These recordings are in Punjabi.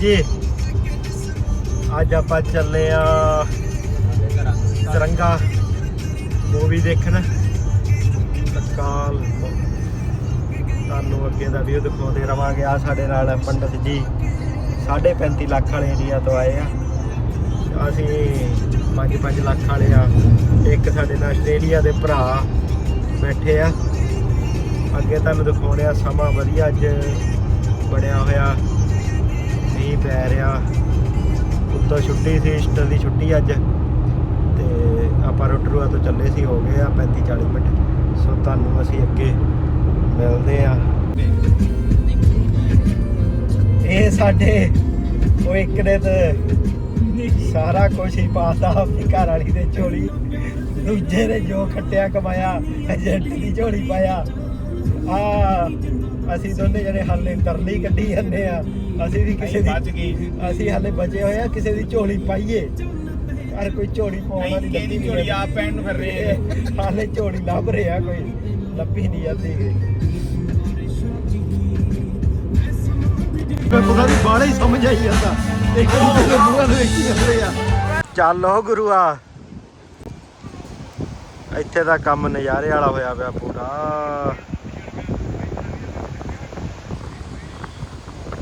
ਜੀ। ਅੱਜ ਆਪਾਂ ਚੱਲੇ ਆ ਤਿਰੰਗਾ। ਮੂਵੀ ਦੇਖਣ। ਤਕਾਲ ਤੁਹਾਨੂੰ ਅੱਗੇ ਦਾ ਵੀਡੀਓ ਦਿਖਾਉਂਦੇ ਰਵਾਂਗੇ। ਆ ਸਾਡੇ ਨਾਲ ਪੰਡਤ ਜੀ। 35 ਲੱਖ ਵਾਲੇ ਏਰੀਆ ਤੋਂ ਆਏ ਆ। ਅਸੀਂ 5-5 ਲੱਖ ਵਾਲੇ ਆ। ਇੱਕ ਸਾਡੇ ਨਾਲ ਆਸਟ੍ਰੇਲੀਆ ਦੇ ਭਰਾ ਬੈਠੇ ਆ। ਅੱਗੇ ਤੁਹਾਨੂੰ ਦਿਖਾਉਣੇ ਆ ਸਮਾਂ। ਵਧੀਆ ਅੱਜ ਬਣਿਆ ਹੋਇਆ। ਮੀਂਹ ਪੈ ਰਿਹਾ। ਉੱਤੋਂ ਛੁੱਟੀ ਸੀ ਈਸਟਰ ਦੀ ਛੁੱਟੀ ਅੱਜ। ਤੇ ਆਪਾਂ ਰੋਟਰੂਆ ਤੋਂ ਚੱਲੇ ਸੀ, ਹੋ ਗਏ ਆ 35 40 ਮਿੰਟ। ਸੋ ਤੁਹਾਨੂੰ ਅਸੀਂ ਅੱਗੇ ਮਿਲਦੇ ਆ। ਇਹ ਸਾਡੇ ਉਹ ਇੱਕ ਨੇ ਤੇ ਸਾਰਾ ਕੁਝ ਹੀ ਪਾਤਾ ਆਪਣੀ ਘਰ ਵਾਲੀ ਦੇ ਝੋਲੀ, ਦੂਜੇ ਨੇ ਜੋ ਖੱਟਿਆ ਕਮਾਇਆ ਏਜੰਟ ਦੀ ਝੋਲੀ ਪਾਇਆ। ਆ ਅਸੀਂ ਦੋਨੇ ਜਿਹੜੇ ਹਾਲੇ ਤਰਲੀ ਕੱਢੀ ਜਾਂਦੇ ਆ। ਅਸੀਂ ਵੀ ਕਿਸੇ ਬਚ ਦੀ ਗਈ। ਅਸੀਂ ਹਾਲੇ ਬਚੇ ਹੋਏ ਆ ਕਿਸੇ ਦੀ ਝੋਲੀ ਪਾਈਏ। ਹਰ ਕੋਈ ਝੋਲੀ ਪਾਉਣ ਵਾਲੀ ਕਿਹਦੀ ਲੱਭੀ ਝੋਲੀ? ਆਪ ਪੈਣ ਨੂੰ ਫਿਰ ਰਹੇ ਆ। ਹਾਲੇ ਝੋਲੀ ਲੱਭ ਰਿਹਾ ਕੋਈ। ਲੱਭੀ ਨਹੀਂ ਜਾਂਦੀ। ਮੈਂ ਪਤਾ ਨਹੀਂ ਬਾਹਲਾ ਹੀ ਸਮਝ ਆਈ ਜਾਂਦਾ। ਇੱਕ ਦੂਜੇ ਦੇ ਮੂੰਹਾਂ ਨੂੰ ਵੇਖੀ ਜਾਂਦੇ ਆ। ਚੱਲੋ ਗੁਰੂਆ। ਇੱਥੇ ਦਾ ਕੰਮ ਨਜ਼ਾਰੇ ਵਾਲਾ ਹੋਇਆ ਪਿਆ ਪੂਰਾ।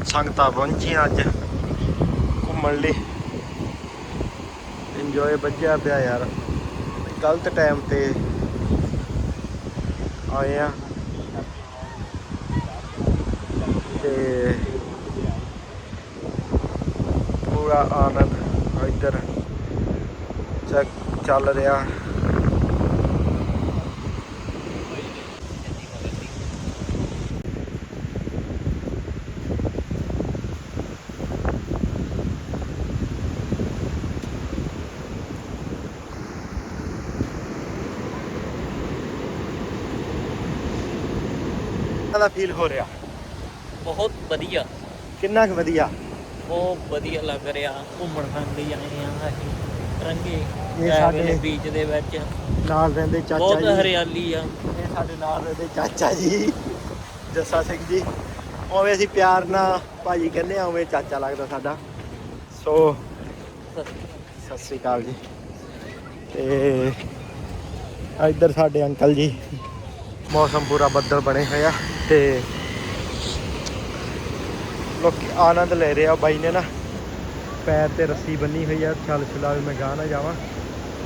ਸੰਗਤਾਂ ਪਹੁੰਚੀਆਂ ਅੱਜ ਘੁੰਮਣ ਲਈ ਇੰਜੋਏ ਵੱਜਿਆ ਪਿਆ ਯਾਰ। ਗਲਤ ਟਾਈਮ ਤੇ ਆਏ ਆ। ਤੇ ਪੂਰਾ ਆਨੰਦ ਇੱਧਰ ਚੱਕ ਚੱਲ ਰਿਹਾ। ਦਾ ਫੀਲ ਹੋ ਰਿਹਾ? ਬਹੁਤ ਵਧੀਆ। ਕਿੰਨਾ ਕੁ ਵਧੀਆ? ਬਹੁਤ ਵਧੀਆ ਲੱਗ ਰਿਹਾ। ਘੁੰਮਣ ਫਿਰਨ ਲਈ ਆਏ ਆ ਅਸੀਂ। ਰੰਗੇ ਇਹ ਸਾਡੇ- ਸਾਡੇ ਬੀਚ ਦੇ ਵਿੱਚ। ਨਾਲ ਰਹਿੰਦੇ ਚਾਚਾ ਬਹੁਤ ਜੀ। ਹਰਿਆਲੀ ਆ। ਇਹ ਸਾਡੇ ਨਾਲ ਰਹਿੰਦੇ ਚਾਚਾ ਜੀ। ਜੱਸਾ ਸਿੰਘ ਜੀ। ਉਵੇਂ ਅਸੀਂ ਪਿਆਰ ਨਾਲ ਭਾਜੀ ਕਹਿੰਦੇ ਆ ਉਵੇਂ ਚਾਚਾ ਲੱਗਦਾ ਸਾਡਾ। ਸੋ ਸਤਿ ਸ੍ਰੀ ਅਕਾਲ ਜੀ। ਤੇ ਇੱਧਰ ਸਾਡੇ ਅੰਕਲ ਜੀ। ਮੌਸਮ ਪੂਰਾ ਬੱਦਲ ਬਣੇ ਹੋਏ ਆ। ਤੇ ਲੋਕ ਆਨੰਦ ਲੈ ਰਹੇ ਆ। ਬਾਈ ਨੇ ਨਾ ਪੈਰ ਤੇ ਰੱਸੀ ਬੰਨੀ ਹੋਈ ਆ। ਛਲ ਛੁਲਾ ਵੀ ਮੈਂ ਗਾਹ ਨਾ ਜਾਵਾਂ।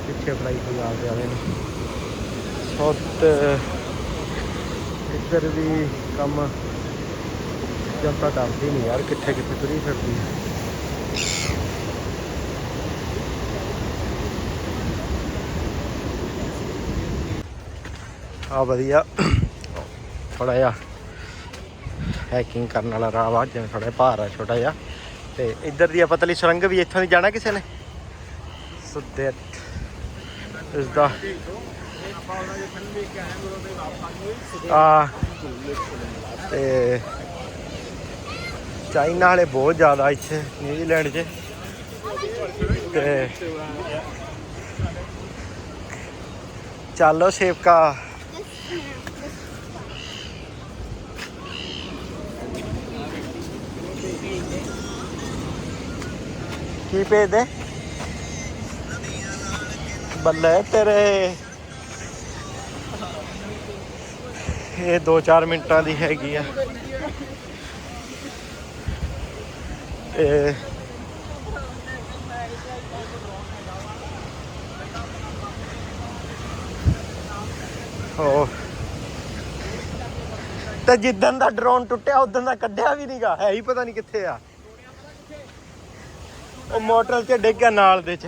ਪਿੱਛੇ ਫਲਾਈ ਪੰਜਾਬ ਦੇ ਵਾਲੇ ਨੇ। ਬਹੁਤ ਇੱਧਰ ਵੀ ਕੰਮ ਜਨਤਾ ਡਰਦੀ ਨਹੀਂ ਯਾਰ। ਕਿੱਥੇ ਕਿੱਥੇ ਤੁਰੀ ਫਿਰਦੀ ਹੈ ਆ ਵਧੀਆ। ਥੋੜਾ ਜਿਹਾ ਹਾਈਕਿੰਗ ਕਰਨ ਵਾਲਾ ਰਾਹ ਵਾ, ਜਿਵੇਂ ਥੋੜਾ ਭਾਰ ਆ, ਛੋਟਾ ਜਿਹਾ। ਤੇ ਇੱਧਰ ਦੀ ਆਪਾਂ ਪਤਲੀ ਸੁਰੰਗ ਵੀ ਇੱਥੋਂ ਦੀ ਜਾਣਾ ਕਿਸੇ ਨੇ? ਸੋ ਦੈਟ ਇਸ ਦਾ ਆ, ਤੇ ਚਾਈਨਾ ਵਾਲੇ ਬਹੁਤ ਜ਼ਿਆਦਾ ਇੱਥੇ, ਨਿਊਜ਼ੀਲੈਂਡ 'ਚ। ਤੇ ਚਾਲੋ ਸੇਵਕਾ। ਕੀ ਭੇਜਦੇ ਬੱਲੇ ਤੇਰੇ। ਇਹ 2-4 ਮਿੰਟਾਂ ਦੀ ਹੈਗੀ ਆ। ਇਹ ਹੋ ਤੇ ਜਿੱਦਣ ਦਾ ਡਰੋਨ ਟੁੱਟਿਆ ਉਦੋਂ ਦਾ ਕੱਢਿਆ ਵੀ ਨਹੀਂਗਾ ਹੈ ਹੀ ਪਤਾ ਨਹੀਂ ਕਿੱਥੇ ਆ। ਉਹ ਮੋਟਰ 'ਚ ਡਿੱਗ ਨਾਲ ਦੇ 'ਚ।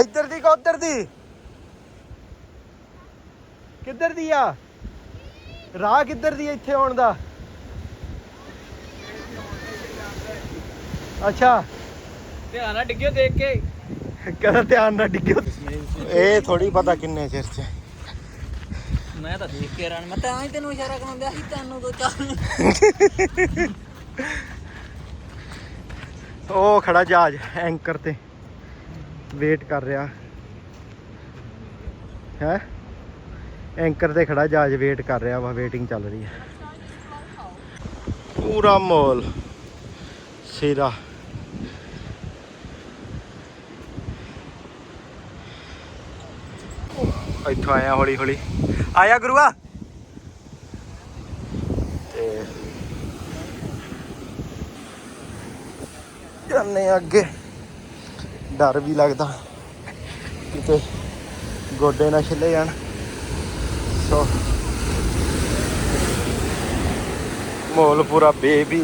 ਇੱਧਰ ਦੀ ਕਿ, ਉੱਧਰ ਦੀ। ਕਿੱਧਰ ਦੀ ਆ? ਰਾਹ ਕਿੱਧਰ ਦੀ ਇੱਥੇ ਆਉਣ ਦਾ? ਅੱਛਾ। ਧਿਆਨ ਨਾਲ ਡਿੱਗਿਓ ਦੇਖ ਕੇ। ਕਹਿੰਦਾ ਧਿਆਨ ਨਾਲ ਡਿੱਗਿਓ। ਇਹ ਥੋੜੀ ਪਤਾ ਕਿੰਨੇ ਚਿਰ ਚ। ਮੈਂ ਤਾਂ ਦੇਖ ਕੇ ਰਾਂ ਮੈਂ ਤਾਂ ਹੀ ਤੈਨੂੰ ਇਸ਼ਾਰਾ ਕਰਾਉਂਦਾ ਸੀ ਤੈਨੂੰ ਦੋ ਚਾਰ। ਉਹ ਖੜਾ ਜਹਾਜ਼ ਐਂਕਰ ਤੇ। ਵੇਟ ਕਰ ਰਿਹਾ। ਹੈ? ਐਂਕਰ ਤੇ ਖੜਾ ਜਹਾਜ਼ ਵੇਟ ਕਰ ਰਿਹਾ ਵਾ ਵੇਟਿੰਗ ਚੱਲ ਰਹੀ ਹੈ। ਪੂਰਾ ਮਾਲ। ਸਿਰਾ। ਇੱਥੋਂ ਆਇਆ ਹੌਲੀ ਹੌਲੀ। ਆਇਆ ਗੁਰੂਆ? ਤੇ ਜਾਂਦੇ ਅੱਗੇ। ਡਰ ਵੀ ਲੱਗਦਾ। ਕਿਤੇ ਗੋਡੇ ਨਾ ਛਿੱਲੇ ਜਾਣ। ਸੋ, ਮਾਹੌਲ ਪੂਰਾ ਬੇਬੀ।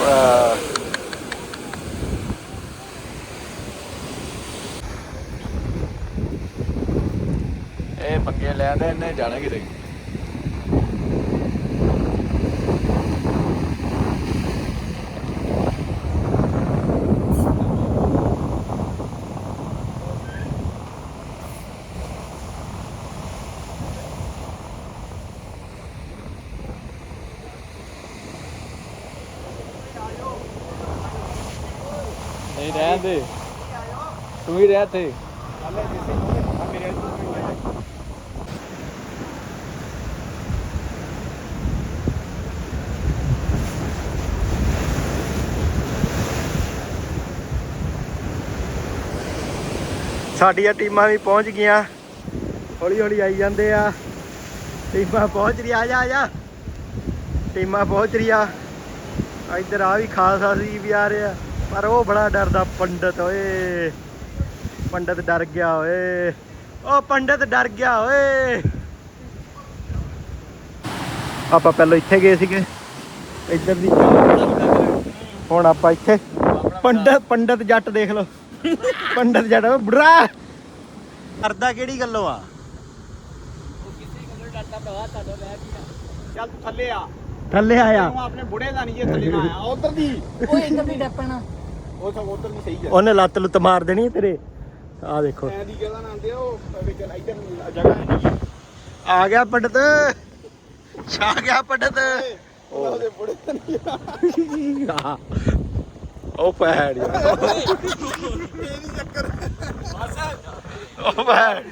ਵਾਹ ਇਹ ਪੱਕੇ ਲੈ ਦੇ ਇਹਨੇ ਜਾਣਾ ਕਿਤੇ? ਨਹੀਂ ਰਹਿਣ ਦੇ। ਤੂੰ ਹੀ ਰਹਿ ਤੇ ਸਾਡੀਆਂ ਟੀਮਾਂ ਵੀ ਪਹੁੰਚ ਗਈਆਂ। ਹੌਲੀ ਹੌਲੀ ਆਈ ਜਾਂਦੇ ਆ। ਟੀਮਾਂ ਪਹੁੰਚ ਰਹੀ ਆ ਜਾ ਆ ਜਾ। ਟੀਮਾਂ ਪਹੁੰਚ ਰਹੀ ਆ ਇੱਧਰ ਆ ਵੀ ਖਾਸ ਅਸੀਂ ਵੀ ਆ ਰਿਹਾ। ਪਰ ਉਹ ਬੜਾ ਡਰਦਾ, ਪੰਡਤ ਓਏ। ਪੰਡਤ ਡਰ ਗਿਆ ਓਏ। ਉਹ ਪੰਡਤ ਡਰ ਗਿਆ ਓਏ। ਆਪਾਂ ਪਹਿਲਾਂ ਇੱਥੇ ਗਏ ਸੀਗੇ। ਇੱਧਰ ਦੀ ਹੁਣ ਆਪਾਂ ਇੱਥੇ ਪੰਡਤ ਪੰਡਤ ਜੱਟ ਦੇਖ ਲਓ। ਪੰਡਤ ਜੱਟ ਬੁੜਾ ਕਰਦਾ ਕਿਹੜੀ ਗੱਲੋਂ ਆ? ਚੱਲ ਤੂੰ ਥੱਲੇ ਆ। ਥੱਲੇ ਆਇਆ। ਤੂੰ ਆਪਣੇ ਬੁੜੇ ਦਾ ਨਹੀਂ ਜੇ ਥੱਲੇ ਨਾ ਆਇਆ ਉਧਰ ਦੀ। ਓਏ ਇੱਧਰ ਵੀ ਡੱਪਣਾ। ਉਹ ਸਭ ਉਧਰ ਦੀ ਸਹੀ ਹੈ ਉਹਨੇ ਲੱਤ ਲੁੱਤ ਮਾਰ ਦੇਣੀ ਹੈ ਤੇਰੇ। ਆ ਦੇਖੋ। ਐ ਦੀ ਗੱਲਾਂ ਆਂਦੇ ਉਹ ਵਿੱਚ ਇੱਧਰ ਜਗ੍ਹਾ ਨਹੀਂ ਆ ਗਿਆ ਪੰਡਤ। ਛਾ ਗਿਆ ਪੰਡਤ। ਉਹ ਪੈੜ ਇਹਦੀ ਚੱਕਰ। ਉਹ ਪੈੜ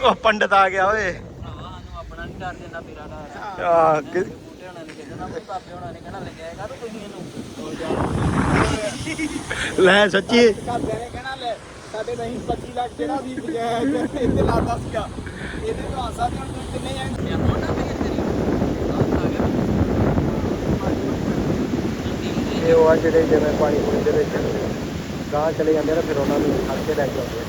ਉਹ ਪੰਡਤ ਆ ਗਿਆ ਓਏ। ਭਰਾਵਾ ਨੂੰ ਆਪਣਾ ਨਹੀਂ ਡਰ ਜਿੰਨਾ ਮੇਰਾ ਡਰ ਆ ਕਿ- ਬੂਟੇ ਹੋਣਾ ਨੇ ਕਹਿੰਦਾ ਵੀ ਪਾਪੇ ਹੋਣਾ ਨੇ ਕਹਿਣਾ ਲੈ ਜਾਏਗਾ ਤੂੰ ਤੁਸੀਂ ਇਹਨੂੰ। ਲੈ ਸੱਚੀ। ਘਰਦਿਆਂ ਨੇ ਕਹਿਣਾ ਲੈ ਸਾਡੇ ਨਹੀਂ 25 ਲੱਖ ਜਿਹੜਾ ਵੀ ਬਜਾਇਆ ਇੱਥੇ ਲਾਦਾ ਸੀਗਾ ਇਹਦੇ ਤੋਂ ਆਸਾ ਤੇ ਹੁਣ ਤੂੰ ਕਿੰਨੇ ਜਾਣੇ ਯਾਰ ਮੋਟਾ ਤੇ ਤੇਰੀ ਆ ਗਿਆ ਇਹ ਉਹ ਆ ਜਿਹੜੇ ਜਿਵੇਂ ਪਾਣੀ ਪੂਣੀ ਦੇ ਵਿੱਚ ਗਾਂ ਚਲੇ ਜਾਂਦੇ ਨੇ, ਫਿਰ ਉਹਨਾਂ ਨੂੰ ਫੜ ਕੇ ਲੈ ਕੇ ਆਉਂਦੇ ਆ।